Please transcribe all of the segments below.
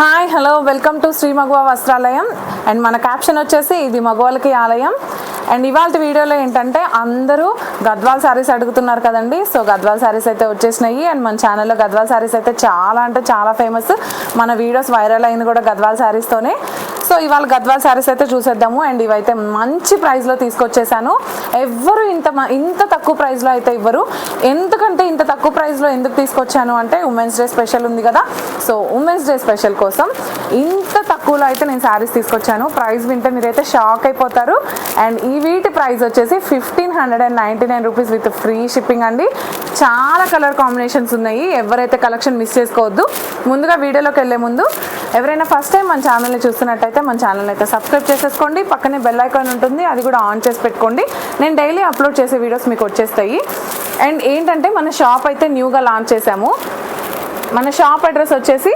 Hi hello welcome to Shri Maguva Vastralayam and మన caption వచ్చేసి ఇది మగవాళ్ళకి ఆలయం. అండ్ ఇవాళ వీడియోలో ఏంటంటే అందరూ గద్వాల్ శారీస్ అడుగుతున్నారు కదండి. సో గద్వాల్ శారీస్ అయితే వచ్చేసినాయి. అండ్ మన ఛానల్లో గద్వాల్ శారీస్ అయితే చాలా అంటే చాలా ఫేమస్ మన వీడియోస్ వైరల్ అయింది కూడా గద్వాల్ శారీస్తోనే సో ఇవాళ గద్వాల్ శారీస్ అయితే చూసేద్దాము. అండ్ ఇవైతే మంచి ప్రైస్లో తీసుకొచ్చేసాను ఎవ్వరు ఇంత మ- ఇంత తక్కువ ప్రైస్లో అయితే ఇవ్వరు. ఎందుకంటే ఇంత తక్కువ ప్రైస్లో ఎందుకు తీసుకొచ్చాను అంటే ఉమెన్స్ డే స్పెషల్ ఉంది కదా. సో ఉమెన్స్ డే స్పెషల్ కోసం కోసం ఇంత తక్కువలో అయితే నేను శారీస్ తీసుకొచ్చాను. ప్రైస్ వింటే మీరైతే షాక్ అయిపోతారు. అండ్ ఈ వీటి ప్రైస్ వచ్చేసి fifteen hundred and ninety nine rupees with free shipping అండి. చాలా కలర్ కాంబినేషన్స్ ఉన్నాయి. ఎవరైతే కలెక్షన్ మిస్ చేసుకోవద్దు. ముందుగా వీడియోలోకి వెళ్ళే ముందు ఎవరైనా ఫస్ట్ టైం మన ఛానల్ని చూస్తున్నట్టయితే మన ఛానల్ అయితే సబ్స్క్రైబ్ చేసేసుకోండి. పక్కనే బెల్ ఐకాన్ ఉంటుంది. అది కూడా ఆన్ చేసి పెట్టుకోండి. నేను డైలీ అప్లోడ్ చేసే వీడియోస్ మీకు వచ్చేస్తాయి. అండ్ ఏంటంటే మన షాప్ అయితే న్యూగా లాంచ్ చేశాము. మన షాప్ అడ్రస్ వచ్చేసి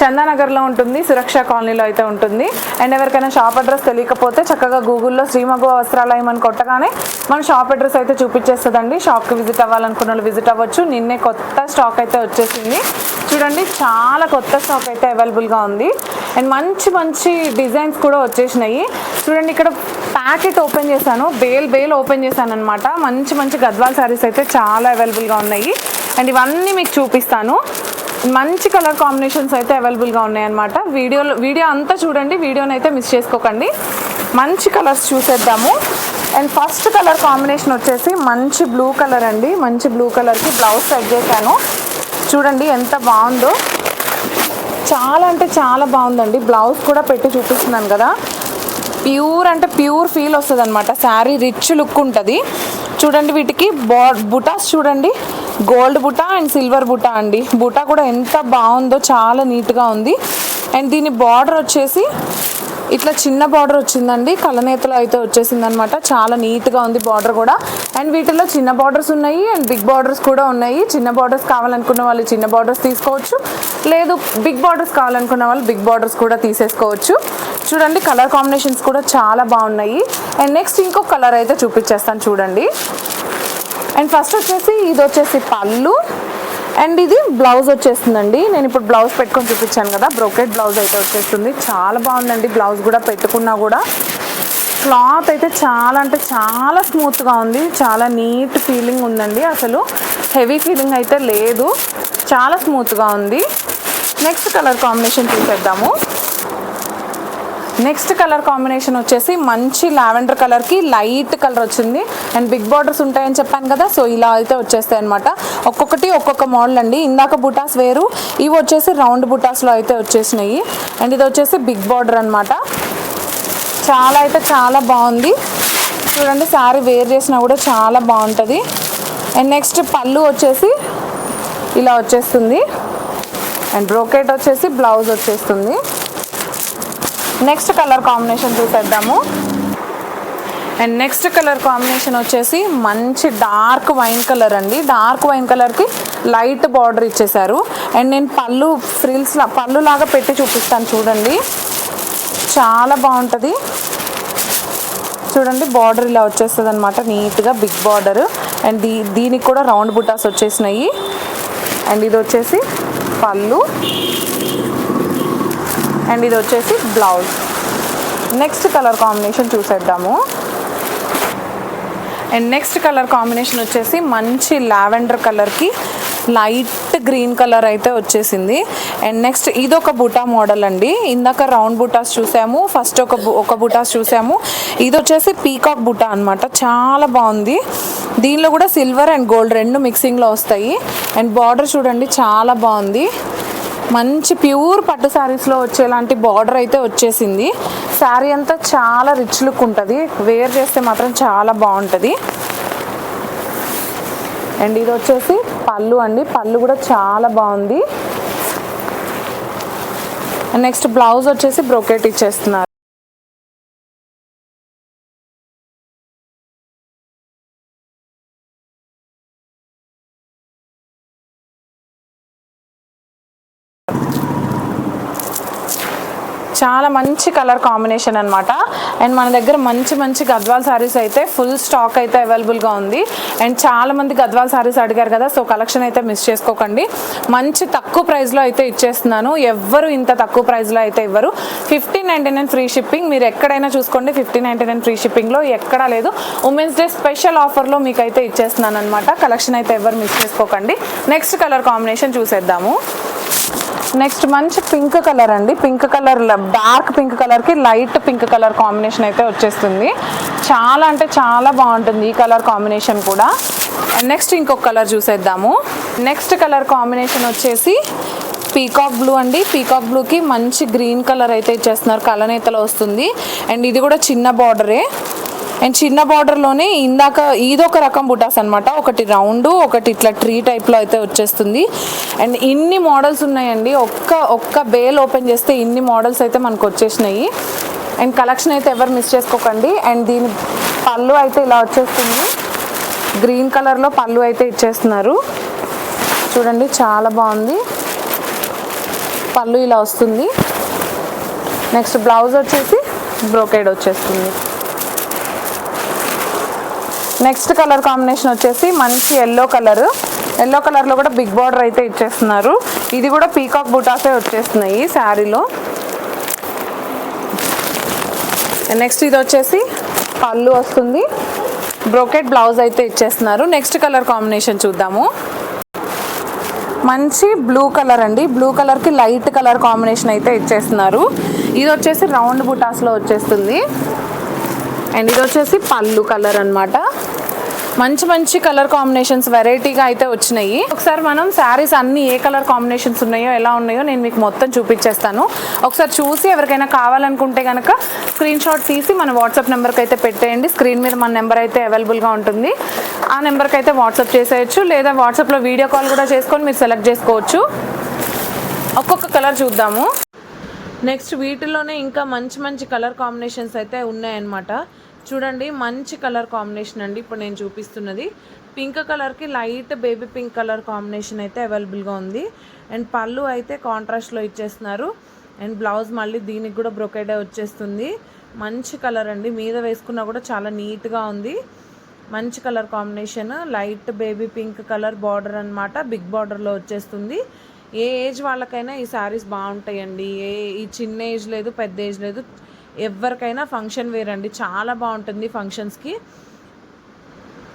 చందానగర్లో ఉంటుంది సురక్ష కాలనీలో అయితే ఉంటుంది. అండ్ ఎవరికైనా షాప్ అడ్రస్ తెలియకపోతే చక్కగా గూగుల్లో శ్రీమగు వస్త్రాలయం అని కొట్టగానే మన షాప్ అడ్రస్ అయితే చూపించేస్తుందండి. షాప్కి విజిట్ అవ్వాలనుకున్న వాళ్ళు విజిట్ అవ్వచ్చు. నిన్నే కొత్త స్టాక్ అయితే వచ్చేసింది. చూడండి చాలా కొత్త స్టాక్ అయితే అవైలబుల్గా ఉంది. అండ్ మంచి మంచి డిజైన్స్ కూడా వచ్చేసినాయి. చూడండి ఇక్కడ ప్యాకెట్ ఓపెన్ చేశాను. బేల్ బేల్ ఓపెన్ చేశాను అనమాట మంచి మంచి గద్వాల్ శారీస్ అయితే చాలా అవైలబుల్గా ఉన్నాయి. అండ్ ఇవన్నీ మీకు చూపిస్తాను. మంచి కలర్ కాంబినేషన్స్ అయితే అవైలబుల్గా ఉన్నాయన్నమాట. వీడియోలో వీడియో అంతా చూడండి వీడియోని అయితే మిస్ చేసుకోకండి. మంచి కలర్స్ చూసేద్దాము. అండ్ ఫస్ట్ కలర్ కాంబినేషన్ వచ్చేసి మంచి బ్లూ కలర్ అండి. మంచి బ్లూ కలర్కి బ్లౌజ్ సెట్ చేశాను. చూడండి ఎంత బాగుందో. చాలా అంటే చాలా బాగుందండి. బ్లౌజ్ కూడా పెట్టి చూపిస్తున్నాను కదా. ప్యూర్ అంటే ప్యూర్ ఫీల్ వస్తుంది అనమాట శారీ రిచ్ లుక్ ఉంటుంది. చూడండి వీటికి బా బుటాస్ చూడండి. గోల్డ్ బుటా అండ్ సిల్వర్ బుటా అండి. బుటా కూడా ఎంత బాగుందో చాలా నీట్గా ఉంది. అండ్ దీని బార్డర్ వచ్చేసి ఇట్లా చిన్న బార్డర్ వచ్చిందండి. కలనేతలో అయితే వచ్చేసింది అనమాట చాలా నీట్గా ఉంది బార్డర్ కూడా. అండ్ వీటిలో చిన్న బార్డర్స్ ఉన్నాయి అండ్ బిగ్ బార్డర్స్ కూడా ఉన్నాయి. చిన్న బార్డర్స్ కావాలనుకున్న వాళ్ళు చిన్న బార్డర్స్ తీసుకోవచ్చు. లేదు బిగ్ బార్డర్స్ కావాలనుకున్న వాళ్ళు బిగ్ బార్డర్స్ కూడా తీసేసుకోవచ్చు. చూడండి కలర్ కాంబినేషన్స్ కూడా చాలా బాగున్నాయి. అండ్ నెక్స్ట్ ఇంకో కలర్ అయితే చూపించేస్తాను చూడండి. అండ్ ఫస్ట్ వచ్చేసి ఇది వచ్చేసి పళ్ళు. అండ్ ఇది బ్లౌజ్ వచ్చేస్తుందండి. నేను ఇప్పుడు బ్లౌజ్ పెట్టుకొని చూపించాను కదా బ్రోకెట్ బ్లౌజ్ అయితే వచ్చేస్తుంది. చాలా బాగుందండి బ్లౌజ్ కూడా పెట్టుకున్నా కూడా. క్లాత్ అయితే చాలా అంటే చాలా స్మూత్గా ఉంది. చాలా నీట్ ఫీలింగ్ ఉందండి. అసలు హెవీ ఫీలింగ్ అయితే లేదు. చాలా స్మూత్గా ఉంది. నెక్స్ట్ కలర్ కాంబినేషన్ చూసేద్దాము. నెక్స్ట్ కలర్ కాంబినేషన్ వచ్చేసి మంచి లావెండర్ కలర్కి లైట్ కలర్ వచ్చింది. అండ్ బిగ్ బార్డర్స్ ఉంటాయని చెప్పాను కదా సో ఇలా అయితే వచ్చేస్తాయి అనమాట ఒక్కొక్కటి ఒక్కొక్క మోడల్ అండి. ఇందాక బుటాస్ వేరు ఇవి వచ్చేసి రౌండ్ బుటాస్లో అయితే వచ్చేసినాయి. అండ్ ఇది వచ్చేసి బిగ్ బార్డర్ అనమాట చాలా అయితే చాలా బాగుంది. చూడండి శారీ వేర్ చేసినా కూడా చాలా బాగుంటుంది. అండ్ నెక్స్ట్ పళ్ళు వచ్చేసి ఇలా వచ్చేస్తుంది. అండ్ బ్రోకెట్ వచ్చేసి బ్లౌజ్ వచ్చేస్తుంది. నెక్స్ట్ కలర్ కాంబినేషన్ చూసేద్దాము. అండ్ నెక్స్ట్ కలర్ కాంబినేషన్ వచ్చేసి మంచి డార్క్ వైన్ కలర్ అండి. డార్క్ వైన్ కలర్కి లైట్ బార్డర్ ఇచ్చేసారు. అండ్ నేను పళ్ళు ఫ్రిల్స్ పళ్ళు లాగా పెట్టి చూపిస్తాను చూడండి. చాలా బాగుంటుంది. చూడండి బార్డర్ ఇలా వచ్చేస్తుంది అనమాట నీట్గా బిగ్ బార్డర్. అండ్ దీ దీనికి కూడా రౌండ్ బుటాస్ వచ్చేసినాయి. అండ్ ఇది వచ్చేసి పళ్ళు. అండ్ ఇది వచ్చేసి బ్లౌజ్. నెక్స్ట్ కలర్ కాంబినేషన్ చూసేద్దాము. అండ్ నెక్స్ట్ కలర్ కాంబినేషన్ వచ్చేసి మంచి లావెండర్ కలర్కి లైట్ గ్రీన్ కలర్ అయితే వచ్చేసింది. అండ్ నెక్స్ట్ ఇది ఒక బుటా మోడల్ అండి. ఇందాక రౌండ్ బుటాస్ చూసాము ఫస్ట్ ఒక బు- ఒక బుటాస్ చూసాము. ఇది వచ్చేసి పీకాక్ బుటా అనమాట చాలా బాగుంది. దీనిలో కూడా సిల్వర్ అండ్ గోల్డ్ రెండు మిక్సింగ్లో వస్తాయి. అండ్ బార్డర్ చూడండి చాలా బాగుంది. మంచి ప్యూర్ పట్టు శారీస్లో వచ్చేలాంటి బార్డర్ అయితే వచ్చేసింది. శారీ అంతా చాలా రిచ్ లుక్ ఉంటుంది. వేర్ చేస్తే మాత్రం చాలా బాగుంటుంది. అండ్ ఇది వచ్చేసి పళ్ళు అండి. పళ్ళు కూడా చాలా బాగుంది. నెక్స్ట్ బ్లౌజ్ వచ్చేసి బ్రోకెట్ ఇచ్చేస్తున్నారు. చాలా మంచి కలర్ కాంబినేషన్ అనమాట అండ్ మన దగ్గర మంచి మంచి గద్వాల్ సారీస్ అయితే ఫుల్ స్టాక్ అయితే అవైలబుల్గా ఉంది. అండ్ చాలా మంది గద్వాల్ సారీస్ అడిగారు కదా సో కలెక్షన్ అయితే మిస్ చేసుకోకండి. మంచి తక్కువ ప్రైస్లో అయితే ఇచ్చేస్తున్నాను. ఎవ్వరు ఇంత తక్కువ ప్రైస్లో అయితే ఇవ్వరు. Fifteen ninety nine free shipping. మీరు ఎక్కడైనా చూసుకోండి ఫిఫ్టీన్ నైంటీ నైన్ ఫ్రీ షిప్పింగ్లో ఎక్కడా లేదు. ఉమెన్స్ డే స్పెషల్ ఆఫర్లో మీకు అయితే ఇచ్చేస్తున్నాను అనమాట కలెక్షన్ అయితే ఎవరు మిస్ చేసుకోకండి. నెక్స్ట్ కలర్ కాంబినేషన్ చూసేద్దాము. నెక్స్ట్ మంచి పింక్ కలర్ అండి. పింక్ కలర్ డార్క్ పింక్ కలర్కి లైట్ పింక్ కలర్ కాంబినేషన్ అయితే వచ్చేస్తుంది. చాలా అంటే చాలా బాగుంటుంది ఈ కలర్ కాంబినేషన్ కూడా. నెక్స్ట్ ఇంకొక కలర్ చూసేద్దాము. నెక్స్ట్ కలర్ కాంబినేషన్ వచ్చేసి పీకాక్ బ్లూ అండి. పీకాక్ బ్లూకి మంచి గ్రీన్ కలర్ అయితే ఇచ్చేస్తున్నారు. కలనేతలో వస్తుంది. అండ్ ఇది కూడా చిన్న బార్డరే అండ్ చిన్న బార్డర్లోనే ఇందాక ఇదొక రకం బుటాస్ అనమాట ఒకటి రౌండ్ ఒకటి ఇట్లా ట్రీ టైప్లో అయితే వచ్చేస్తుంది. అండ్ ఇన్ని మోడల్స్ ఉన్నాయండి. ఒక్క ఒక్క బేల్ ఓపెన్ చేస్తే ఇన్ని మోడల్స్ అయితే మనకు వచ్చేసినాయి. అండ్ కలెక్షన్ అయితే ఎవరు మిస్ చేసుకోకండి. అండ్ దీని పళ్ళు అయితే ఇలా వచ్చేస్తుంది. గ్రీన్ కలర్లో పళ్ళు అయితే ఇచ్చేస్తున్నారు. చూడండి చాలా బాగుంది. పళ్ళు ఇలా వస్తుంది. నెక్స్ట్ బ్లౌజ్ వచ్చేసి బ్రోకేడ్ వచ్చేస్తుంది. నెక్స్ట్ కలర్ కాంబినేషన్ వచ్చేసి మంచి ఎల్లో కలర్. ఎల్లో కలర్లో కూడా బిగ్ బార్డర్ అయితే ఇచ్చేస్తున్నారు. ఇది కూడా పీకాక్ బుటాసే వచ్చేస్తున్నాయి శారీలో. నెక్స్ట్ ఇది వచ్చేసి పళ్ళు వస్తుంది. బ్రోకెట్ బ్లౌజ్ అయితే ఇచ్చేస్తున్నారు. నెక్స్ట్ కలర్ కాంబినేషన్ చూద్దాము. మంచి బ్లూ కలర్ అండి. బ్లూ కలర్కి లైట్ కలర్ కాంబినేషన్ అయితే ఇచ్చేస్తున్నారు. ఇది వచ్చేసి రౌండ్ బుటాస్లో వచ్చేస్తుంది. అండ్ ఇది వచ్చేసి పళ్ళు కలర్ అనమాట మంచి మంచి కలర్ కాంబినేషన్స్ వెరైటీగా అయితే వచ్చినాయి. ఒకసారి మనం శారీస్ అన్ని ఏ కలర్ కాంబినేషన్స్ ఉన్నాయో ఎలా ఉన్నాయో నేను మీకు మొత్తం చూపించేస్తాను. ఒకసారి చూసి ఎవరికైనా కావాలనుకుంటే కనుక స్క్రీన్ షాట్ తీసి మన వాట్సాప్ నెంబర్కి అయితే పెట్టేయండి. స్క్రీన్ మీద మన నెంబర్ అయితే అవైలబుల్గా ఉంటుంది. ఆ నెంబర్కి అయితే వాట్సాప్ చేసేయచ్చు లేదా వాట్సాప్లో వీడియో కాల్ కూడా చేసుకొని మీరు సెలెక్ట్ చేసుకోవచ్చు. ఒక్కొక్క కలర్ చూద్దాము. నెక్స్ట్ వీటిలోనే ఇంకా మంచి మంచి కలర్ కాంబినేషన్స్ అయితే ఉన్నాయన్నమాట. చూడండి మంచి కలర్ కాంబినేషన్ అండి ఇప్పుడు నేను చూపిస్తున్నది. పింక్ కలర్కి light baby pink colour combination అయితే అవైలబుల్గా ఉంది. అండ్ పళ్ళు అయితే కాంట్రాస్ట్లో ఇచ్చేస్తున్నారు. అండ్ బ్లౌజ్ మళ్ళీ దీనికి కూడా బ్రొకేడే వచ్చేస్తుంది. మంచి కలర్ అండి. మీద వేసుకున్నా కూడా చాలా నీట్గా ఉంది. మంచి colour combination light baby pink colour border అనమాట బిగ్ బార్డర్లో వచ్చేస్తుంది. ఏ ఏజ్ వాళ్ళకైనా ఈ శారీస్ బాగుంటాయండి. ఏ ఈ చిన్న ఏజ్ లేదు పెద్ద ఏజ్ లేదు ఎవరికైనా ఫంక్షన్ వేర్ అండి. చాలా బాగుంటుంది ఫంక్షన్స్కి.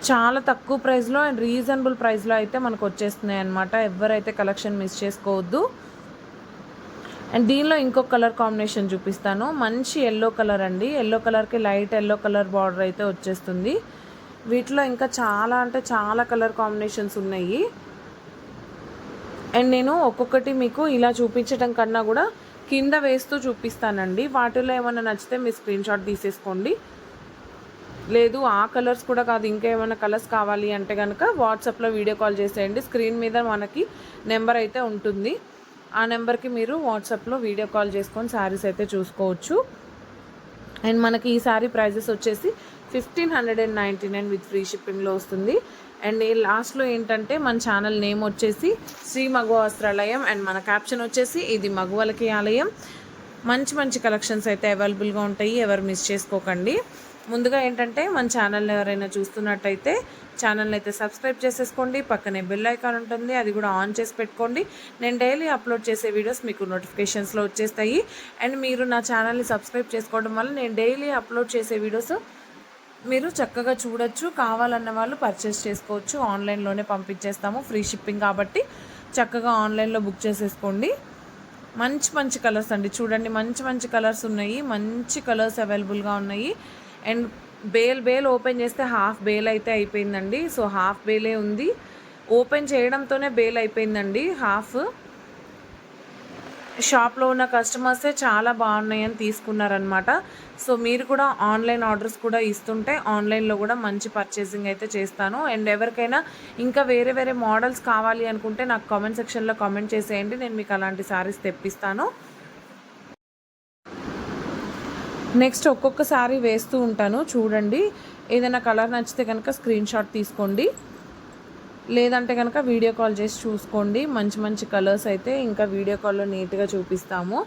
చాలా తక్కువ ప్రైస్లో అండ్ రీజనబుల్ ప్రైస్లో అయితే మనకు వచ్చేస్తున్నాయి అనమాట ఎవరైతే కలెక్షన్ మిస్ చేసుకోవద్దు. అండ్ దీనిలో ఇంకో కలర్ కాంబినేషన్ చూపిస్తాను. మంచి ఎల్లో కలర్ అండి. ఎల్లో కలర్కి లైట్ ఎల్లో కలర్ బార్డర్ అయితే వచ్చేస్తుంది. వీటిలో ఇంకా చాలా అంటే చాలా కలర్ కాంబినేషన్స్ ఉన్నాయి. అండ్ నేను ఒక్కొక్కటి మీకు ఇలా చూపించడం కన్నా కూడా కింద వేస్తూ చూపిస్తానండి. వాటిలో ఏమైనా నచ్చితే మీ స్క్రీన్ షాట్ తీసేసుకోండి. లేదు ఆ కలర్స్ కూడా కాదు ఇంకా ఏమైనా కలర్స్ కావాలి అంటే కనుక వాట్సాప్లో వీడియో కాల్ చేసేయండి. స్క్రీన్ మీద మనకి నెంబర్ అయితే ఉంటుంది. ఆ నెంబర్కి మీరు వాట్సాప్లో వీడియో కాల్ చేసుకొని శారీస్ అయితే చూసుకోవచ్చు. అండ్ మనకి ఈ శారీ ప్రైజెస్ వచ్చేసి fifteen hundred and ninety nine with free షిప్పింగ్లో వస్తుంది. అండ్ లాస్ట్లో ఏంటంటే మన ఛానల్ నేమ్ వచ్చేసి శ్రీ మగువ వస్త్రాలయం. అండ్ మన క్యాప్షన్ వచ్చేసి ఇది మగువలకి ఆలయం. మంచి మంచి కలెక్షన్స్ అయితే అవైలబుల్గా ఉంటాయి. ఎవరు మిస్ చేసుకోకండి. ముందుగా ఏంటంటే మన ఛానల్ ఎవరైనా చూస్తున్నట్టయితే ఛానల్ని అయితే సబ్స్క్రైబ్ చేసేసుకోండి. పక్కనే బెల్ ఐకాన్ ఉంటుంది. అది కూడా ఆన్ చేసి పెట్టుకోండి. నేను డైలీ అప్లోడ్ చేసే వీడియోస్ మీకు నోటిఫికేషన్స్లో వచ్చేస్తాయి. అండ్ మీరు నా ఛానల్ని సబ్స్క్రైబ్ చేసుకోవడం వల్ల నేను డైలీ అప్లోడ్ చేసే వీడియోస్ మీరు చక్కగా చూడొచ్చు. కావాలన్న వాళ్ళు పర్చేస్ చేసుకోవచ్చు. ఆన్లైన్లోనే పంపించేస్తాము. ఫ్రీ షిప్పింగ్ కాబట్టి చక్కగా ఆన్లైన్లో బుక్ చేసేసుకోండి. మంచి మంచి కలర్స్ అండి. చూడండి మంచి మంచి కలర్స్ ఉన్నాయి. మంచి కలర్స్ అవైలబుల్గా ఉన్నాయి. అండ్ బేల్ బేల్ ఓపెన్ చేస్తే హాఫ్ బేల్ అయితే అయిపోయిందండి. సో హాఫ్ బేలే ఉంది. ఓపెన్ చేయడంతోనే బేల్ అయిపోయిందండి. హాఫ్ షాప్లో ఉన్న కస్టమర్సే చాలా బాగున్నాయని తీసుకున్నారనమాట సో మీరు కూడా ఆన్లైన్ ఆర్డర్స్ కూడా ఇస్తుంటే ఆన్లైన్లో కూడా మంచి పర్చేసింగ్ అయితే చేస్తాను. అండ్ ఎవరికైనా ఇంకా వేరే వేరే మోడల్స్ కావాలి అనుకుంటే నాకు కామెంట్ సెక్షన్లో కామెంట్ చేసేయండి. నేను మీకు అలాంటి శారీస్ తెప్పిస్తాను. నెక్స్ట్ ఒక్కొక్క శారీ వేస్తూ ఉంటాను. చూడండి. ఏదైనా కలర్ నచ్చితే కనుక స్క్రీన్ షాట్ తీసుకోండి. లేదంటే కనుక వీడియో కాల్ చేసి చూసుకోండి. మంచి మంచి కలర్స్ అయితే ఇంకా వీడియో కాల్లో నీట్గా చూపిస్తాము.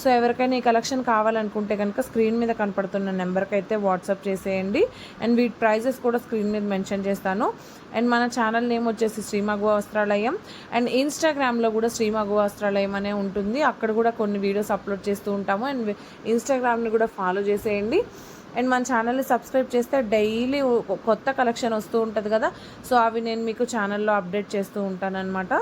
సో ఎవరికైనా ఈ కలెక్షన్ కావాలనుకుంటే కనుక స్క్రీన్ మీద కనపడుతున్న నెంబర్కి అయితే వాట్సాప్ చేసేయండి. అండ్ వీటి ప్రైజెస్ కూడా స్క్రీన్ మీద మెన్షన్ చేస్తాను. అండ్ మన ఛానల్ నేమ్ వచ్చేసి శ్రీమగు వస్త్రాలయం అండ్ ఇన్స్టాగ్రామ్లో కూడా శ్రీమగు వస్త్రాలయం అనే ఉంటుంది. అక్కడ కూడా కొన్ని వీడియోస్ అప్లోడ్ చేస్తూ ఉంటాము. అండ్ ఇన్స్టాగ్రామ్ని కూడా ఫాలో చేసేయండి. అండ్ మన ఛానల్ని సబ్స్క్రైబ్ చేస్తే డైలీ కొత్త కలెక్షన్ వస్తూ ఉంటుంది కదా. సో అవి నేను మీకు ఛానల్లో అప్డేట్ చేస్తూ ఉంటాను అనమాట